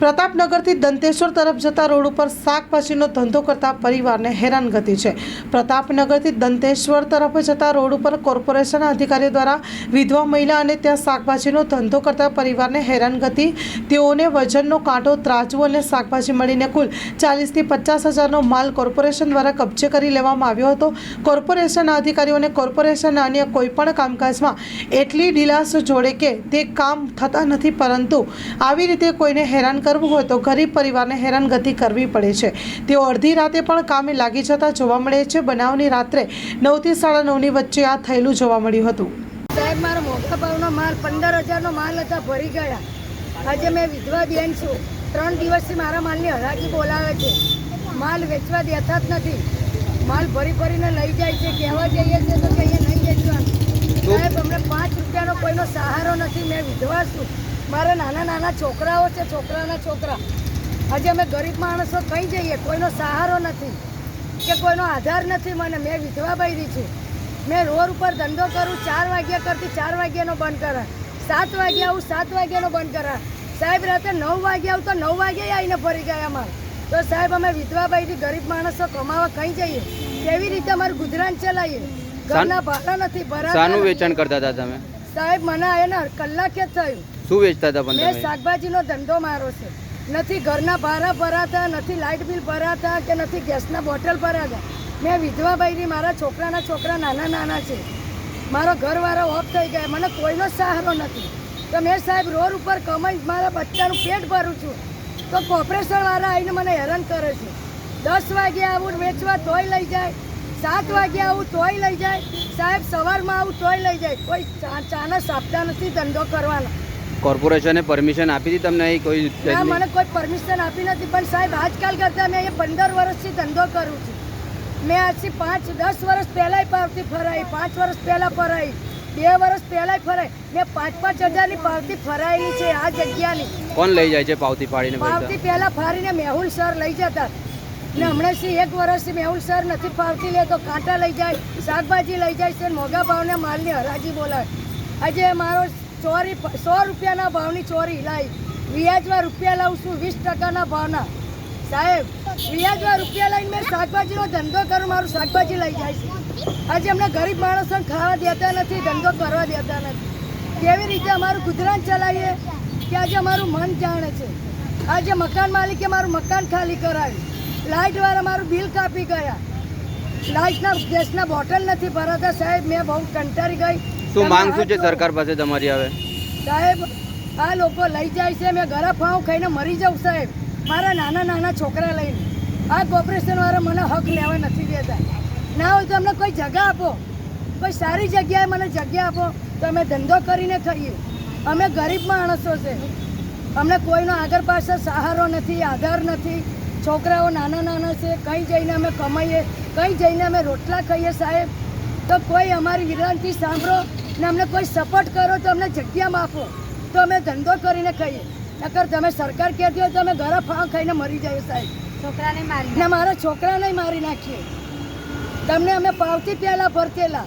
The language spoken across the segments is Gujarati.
પ્રતાપનગરથી દંતેશ્વર તરફ જતા રોડ ઉપર શાકભાજીનો ધંધો કરતા પરિવારને હેરાનગતિ છે. પ્રતાપનગરથી દંતેશ્વર તરફ જતા રોડ ઉપર કોર્પોરેશનના અધિકારીઓ દ્વારા વિધવા મહિલા અને ત્યાં શાકભાજીનો ધંધો કરતા પરિવારને હેરાનગતિ તેઓને વજનનો કાંટો, ત્રાજવું અને શાકભાજી મળીને કુલ ચાલીસથી પચાસ હજારનો માલ કોર્પોરેશન દ્વારા કબજે કરી લેવામાં આવ્યો હતો. કોર્પોરેશનના અધિકારીઓને કોર્પોરેશનના અન્ય કોઈપણ કામકાજમાં એટલી ઢીલાસ જોડે કે તે કામ થતા નથી, પરંતુ આવી રીતે કોઈને હેરાન કરવું હોય તો ગરીબ પરિવારને હેરાનગતિ કરવી પડે છે. તેઓ અડધી રાતે પણ કામે લાગી જતા જોવા મળે છે. બનાવની રાત્રે નવથી સાડા નવની વચ્ચે આ થયેલું જોવા મળ્યું હતું. સાહેબ મારો મોટા ભાવનો માલ પંદર હજારનો માલ હતા ભરી ગયા આજે મેં વિધવા બેન છું. ત્રણ દિવસથી મારા માલની હરાજી બોલાવે છે. માલ વેચવા દેતા જ નથી. માલ ભરી ભરીને લઈ જાય છે. કહેવા જઈએ છીએ તો કે અહીંયા નહીં વેચવાનું. સાહેબ અમને પાંચ રૂપિયાનો કોઈનો સહારો નથી. મેં વિધવા છું. મારા નાના નાના છોકરાઓ છે છોકરાના છોકરા. આજે અમે ગરીબ માણસો કઈ જઈએ કોઈનો સહારો નથી કે કોઈનો આધાર નથી. મને મેં વિધવા બૈરી છું. મેં રોડ ઉપર ધંધો કરું ચાર વાગ્યા કરતી ચાર વાગ્યાનો બંધ કરા સાત વાગ્યા આવું સાત વાગ્યાનો બંધ કરા સાહેબ રાતે નવ વાગ્યા આવું તો નવ વાગ્યા આવીને ફરી ગયા અમારે. તો સાહેબ અમે વિધવા બૈરી ગરીબ માણસો કમાવા કઈ જઈએ? કેવી રીતે અમારું ગુજરાન ચલાવીએ? ઘરના ભાડા નથી ભરા શાનું વેચાણ કરતા હતા તમે? સાહેબ મને આને કલાકે જ થયું. શું વેચતા હતા પણ મેં શાકભાજીનો ધંધો મારો છે. નથી ઘરના ભાડા ભરાતા નથી લાઇટ બિલ ભરાતા કે નથી ગેસના બોટલ ભરાતા. મેં વિધવાભાઈની મારા છોકરાના છોકરા નાના નાના છે. મારો ઘરવાળો ઓફ થઈ ગયા. મને કોઈનો સહારો નથી. તો મેં સાહેબ રોડ ઉપર કમાઈ મારા બચ્ચાનું પેટ ભરું છું. તો કોર્પોરેશનવાળા આવીને મને હેરાન કરે છે. દસ વાગે આવું વેચવા તોય લઈ જાય. સાત વાગે આવું તોય લઈ જાય. સાહેબ સવારમાં આવું તોય લઈ જાય. કોઈ ચા ચાના સાપતા નથી ધંધો કરવાનો. કોર્પોરેશને પરમિશન આપી હતી તમને અહીં કોઈ ના મને કોઈ પરમિશન આપી નથી પણ સાહેબ આજકાલ કરતાં મેં અહીંયા પંદર વર્ષથી ધંધો કરું છું. મેં આજથી પાંચ દસ વર્ષ પહેલાંય પાવતી ફરાઈ પાંચ વર્ષ પહેલાં ફરાઈ બે વર્ષ પહેલાંય ફરાઈ. મેં પાંચ પાંચ હજારની પાવતી ફરાયેલી છે આ જગ્યાની. કોણ લઈ જાય છે પાવતી પાડીને પાવતી પહેલાં ફાડીને મેહુલ સર લઈ જતા. ને હમણાંથી એક વર્ષથી મેહુલ સર નથી ફાવતી લે તો કાંટા લઈ જાય શાકભાજી લઈ જાય છે મોંઘા ભાવને માલની હરાજી બોલાવે. આજે મારો ચોરી સો રૂપિયાના ભાવની ચોરી લાવી વ્યાજમાં રૂપિયા લાવું છું, વીસ ટકાના ભાવના. સાહેબ, વ્યાજમાં રૂપિયા લઈને મેં શાકભાજીનો ધંધો કરું, મારું શાકભાજી લઈ જાય છે. આજે અમને ગરીબ માણસોને ખાવા દેતા નથી, ધંધો કરવા દેતા નથી. કેવી રીતે અમારું ગુજરાન ચલાવીએ? કે આજે અમારું મન જાણે છે. આજે મકાન માલિકે મારું મકાન ખાલી કરાવ્યું. લાઇટવાળા મારું બિલ કાપી ગયા. લાઇટના ગેસના બોટલ નથી ભરાતા સાહેબ મેં બહુ કંટાળી ગઈ. શું માંગ શું છે સરકાર પાસે તમારી હવે સાહેબ આ લોકો લઈ જાય છે મેં ગળા ફાઉં ખાઈને મરી જાઉં સાહેબ. મારા નાના નાના છોકરા લઈને. આ કોર્પોરેશનવાળા મને હક લેવા નથી દેતા. ના હોય તો અમને કોઈ જગ્યા આપો. કોઈ સારી જગ્યાએ મને જગ્યા આપો. તો અમે ધંધો કરીને ખાઈએ. અમે ગરીબ માણસો છે. અમને કોઈનો આગળ પાછળ સહારો નથી આધાર નથી. છોકરાઓ નાના નાના છે કંઈ જઈને અમે કમાઈએ. કઈ જઈને અમે રોટલા ખાઈએ સાહેબ? તો કોઈ અમારી વિનંતી સાંભળો ને અમને કોઈ સપોર્ટ કરો તો અમને જગ્યામાં આપો. તો અમે ધંધો કરીને ખાઈએ. નકર તમે સરકાર કહેતી હોય તો અમે ઘરે ફાં ખાઈને મરી જઈએ સાહેબ. છોકરાને મારી ને મારા છોકરાને મારી નાખીએ. તમને અમે પાવતી પહેલાં ભરતેલા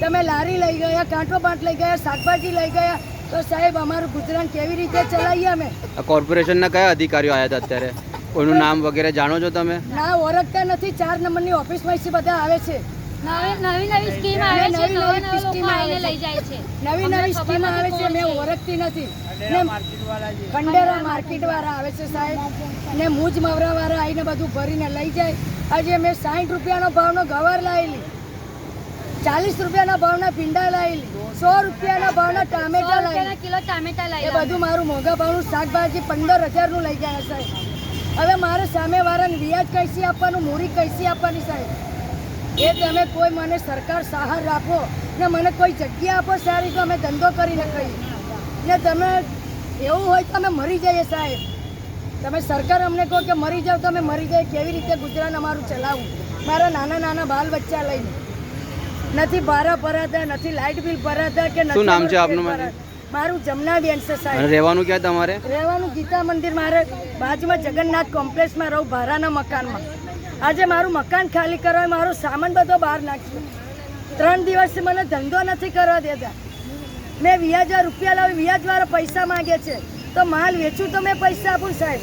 તમે લારી લઈ ગયા કાંટો બાંટ લઈ ગયા શાકભાજી લઈ ગયા. તો સાહેબ અમારું ગુજરાન કેવી રીતે ચલાવીએ અમે? કોર્પોરેશનના કયા અધિકારીઓ આવ્યા હતા અત્યારે? કોઈનું નામ વગેરે જાણો છો તમે? ના ઓળખતા નથી. ચાર નંબરની ઓફિસમાંથી બધા આવે છે. નવી નવી નવી સ્કીમ આવે છે નવી નવી સ્કીમ આવે લઈ જાય છે. નવી નવી સ્કીમ આવે છે મેં ઓળખતી નથી. ને ખંડેરા માર્કેટ વાળા આવે છે સાહેબ. ને મૂજ મવરા વાળા આવીને બધું ભરીને લઈ જાય. આજે મેં સાઠ રૂપિયાનો ભાવનો ગવાર લાવેલી ચાલીસ રૂપિયાના ભાવના ભીંડા લાવેલી સો રૂપિયાના ભાવના ટામેટા લાવેલી કિલો ટામેટા લઈ એ બધું મારું મોંઘા ભાવનું શાકભાજી પંદર હજારનું લઈ ગયા સાહેબ. હવે મારે સામેવાળાને વ્યાજ કૈસી આપવાનું મૂડી કૈસી આપવાની સાહેબ? એ તમે કોઈ મને સરકાર સહાર રાખો ને મને કોઈ જગ્યા આપો સારી તો અમે ધંધો કરીને કહીએ ને તમે એવું હોય તો અમે મરી જઈએ સાહેબ. તમે સરકાર અમને કહો કે મરી જાવ તો અમે મરી જાય કેવી રીતે ગુજરાન અમારું ચલાવવું? મારા નાના નાના બાલ બચ્ચા લઈને. નથી ભાડા ભરાતા નથી લાઇટ બિલ ભરાતા કે નથી શું નામ છે આપનું. મારું જમનાબેન છે સાહેબ. રહેવાનું ક્યાં તમારે? રહેવાનું ગીતા મંદિર મારે બાજુમાં જગન્નાથ કોમ્પ્લેક્સમાં રહું ભારાના મકાનમાં. આજે મારું મકાન ખાલી કરવા મારો સામાન બધો બહાર નાખ્યો ત્રણ દિવસથી મને ધંધો નથી કરવા દેતા. મેં વ્યાજવા રૂપિયા લાવી વ્યાજવાળા પૈસા માગે છે. તો માલ વેચું તો મેં પૈસા આપું સાહેબ.